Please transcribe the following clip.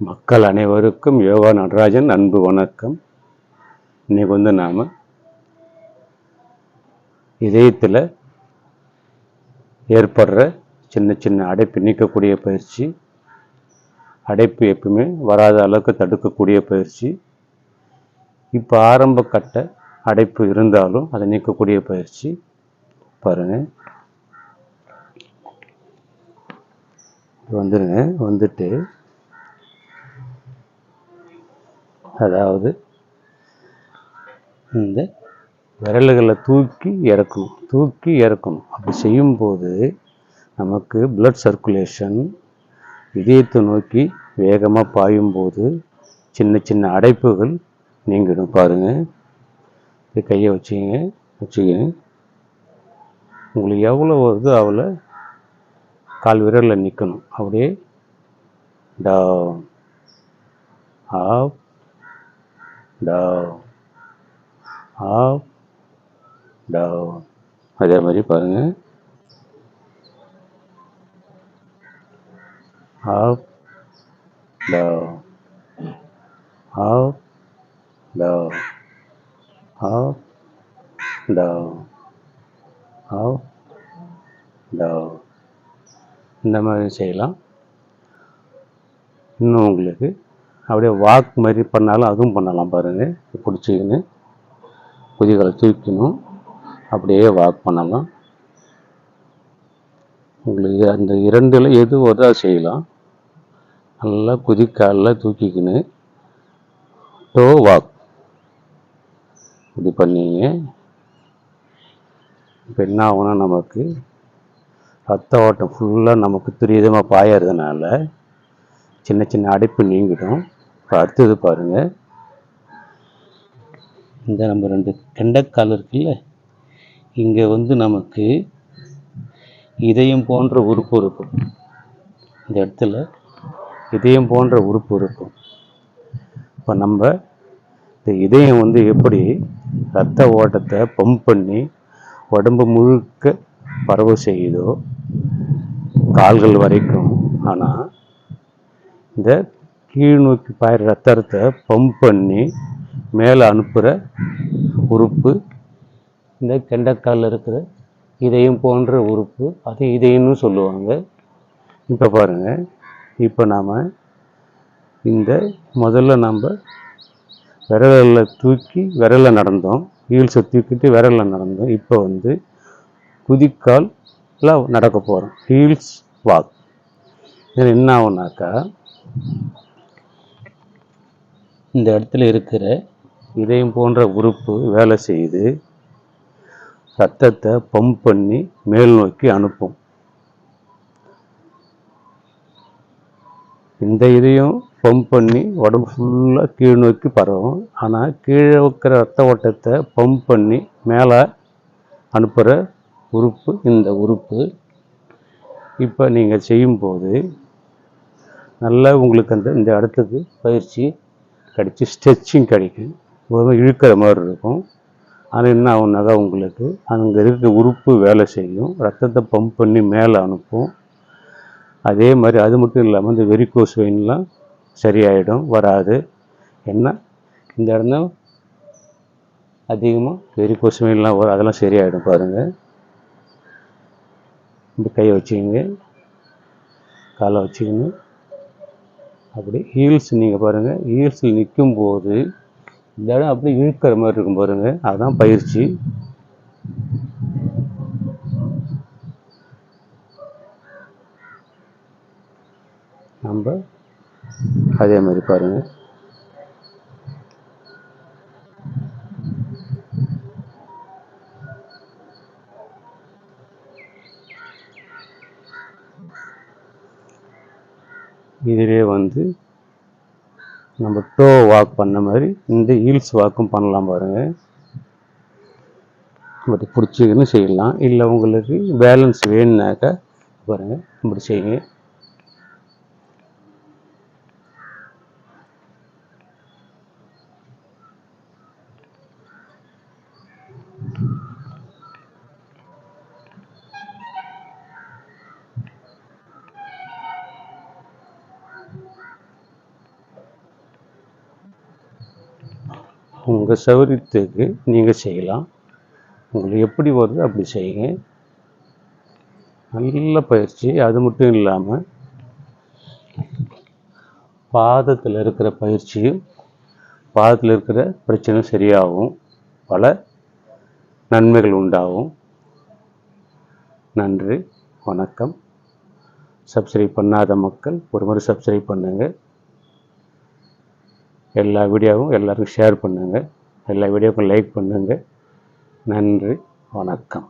மக்கள் அனைவருக்கும் யோகா நடராஜன் அன்பு வணக்கம். இன்னைக்கு வந்து நாம் இதயத்தில் ஏற்படுற சின்ன சின்ன அடைப்பு நீக்கக்கூடிய பயிற்சி அடைப்பு எப்பவுமே வராத அளவுக்கு தடுக்கக்கூடிய பயிற்சி. இப்போ ஆரம்ப கட்ட அடைப்பு இருந்தாலும் அதை நீக்கக்கூடிய பயிற்சி. பாருங்க. வந்துடுங்க வந்துட்டு அதாவது இந்த விரல்களை தூக்கி இறக்கணும் தூக்கி இறக்கணும். அப்படி செய்யும்போது நமக்கு பிளட் சர்க்குலேஷன் இதயத்தை நோக்கி வேகமாக பாயும்போது சின்ன சின்ன அடைப்புகள் நீங்கிடும். பாருங்கள் இப்படி கையை வச்சுங்க வச்சுக்கணும் உங்களுக்கு எவ்வளோ வருதோ அவ்வளோ கால் விரலில் நிற்கணும் அப்படியே down up down up down அதே மாதிரி பாருங்க up down up down up down up down இந்த மாதிரி செய்யலாம் இன்னும் உங்களுக்கு அப்படியே வாக் மாதிரி பண்ணாலும் அதுவும் பண்ணலாம் பாருங்கள் பிடிச்சிக்கின்னு குதிகளை தூக்கணும் அப்படியே வாக் பண்ணலாம். உங்களுக்கு அந்த இரண்டில் எது வருதோ செய்யலாம். நல்லா குதிக்காலில் தூக்கிக்கின்னு டோ வாக் இப்படி பண்ணிங்க. இப்போ என்ன ஆகும்னா நமக்கு ரத்த ஓட்டம் ஃபுல்லாக நமக்கு துரிதமாக பாயறதுனால சின்ன சின்ன அடைப்பு நீங்கிடும். அடுத்தது பாருங்கள் இந்த நம்ம ரெண்டு கெண்டக்கால் இருக்குல்ல இங்கே வந்து நமக்கு இதயம் போன்ற உறுப்பு இருக்கும். இந்த இடத்துல இதயம் போன்ற உறுப்பு இருக்கும். இப்போ நம்ம இந்த இதயம் வந்து எப்படி ரத்த ஓட்டத்தை பம்ப் பண்ணி உடம்பு முழுக்க பரவ செய்யுதோ கால்கள் வரைக்கும். ஆனால் இந்த கீழ் நோக்கி பாயிற ரத்தத்தை பம்ப் பண்ணி மேலே அனுப்புகிற உறுப்பு இந்த கெண்டைக்காலில் இருக்கிற இதயம் போன்ற உறுப்பு அது இதயம்னு சொல்லுவாங்க. இப்போ பாருங்கள் இப்போ நாம் இந்த முதல்ல நம்ம விரலில் தூக்கி விரலில் நடந்தோம். ஹீல்ஸை தூக்கிட்டு விரலில் நடந்தோம். இப்போ வந்து குதிக்கால்ல நடக்க போகிறோம் ஹீல்ஸ் வாக். இதில் என்ன ஆகுனாக்கா இந்த இடத்துல இருக்கிற இதயம் போன்ற உறுப்பு வேலை செய்து ரத்தத்தை பம்ப் பண்ணி மேல் நோக்கி அனுப்பும். இந்த இதயம் பம்ப் பண்ணி உடம்பு ஃபுல்லாக கீழ் நோக்கி பரவும். ஆனால் கீழே இருக்கிற ரத்த ஓட்டத்தை பம்ப் பண்ணி மேலே அனுப்புகிற உறுப்பு இந்த உறுப்பு. இப்போ நீங்கள் செய்யும்போது நல்லா உங்களுக்கு அந்த இந்த இடத்துக்கு பயிற்சி கிடைச்சி ஸ்ட்ரெச்சிங் கிடைக்கும் இழுக்கிற மாதிரி இருக்கும். ஆனால் என்ன ஆகுனாக்கா உங்களுக்கு அங்கே இருக்க உறுப்பு வேலை செய்யும். ரத்தத்தை பம்ப் பண்ணி மேலே அனுப்பும். அதே மாதிரி அது மட்டும் இல்லாமல் இந்த வெரிகோஸ் வெயின்லாம் சரியாயிடும் வராது. என்ன? இந்த இடம் அதிகமாக வெரிகோஸ் வெயின்லாம் வரும். அதெல்லாம் சரியாயிடும் பாருங்கள் இந்த கையை வச்சுக்கிங்க. காலை வச்சுக்கணும் அப்படி ஹீல்ஸ் நீங்கள் பாருங்கள் ஹீல்ஸில் நிற்கும் போது இந்த இடம் அப்படியே இழுக்கிற மாதிரி இருக்கும் பாருங்கள் அதுதான் பயிற்சி. நம்ம அதே மாதிரி பாருங்கள் இதிலே வந்து நம்ம டோ வாக் பண்ண மாதிரி இந்த ஹீல்ஸ் வாக்கும் பண்ணலாம் பாருங்கள் இப்படி பிடிச்சிக்கின்னு செய்யலாம். இல்லை உங்களுக்கு பேலன்ஸ் வேணுனாக்கா பாருங்கள் இப்படி செய்யுங்க. உங்கள் சௌகரியத்துக்கு நீங்கள் செய்யலாம். உங்களுக்கு எப்படி வருது அப்படி செய்யுங்க. நல்ல பயிற்சி. அது மட்டும் இல்லாமல் பாதத்தில் இருக்கிற பயிற்சியும் பாதத்தில் இருக்கிற பிரச்சனை சரியாகும் பல நன்மைகள் உண்டாகும். நன்றி. வணக்கம். சப்ஸ்கிரைப் பண்ணாத மக்கள் ஒரு முறை சப்ஸ்கிரைப் பண்ணுங்கள் எல்லா வீடியோவும் எல்லாருக்கும் ஷேர் பண்ணுங்கள் எல்லா வீடியோவுக்கும் லைக் பண்ணுங்கள் நன்றி. வணக்கம்.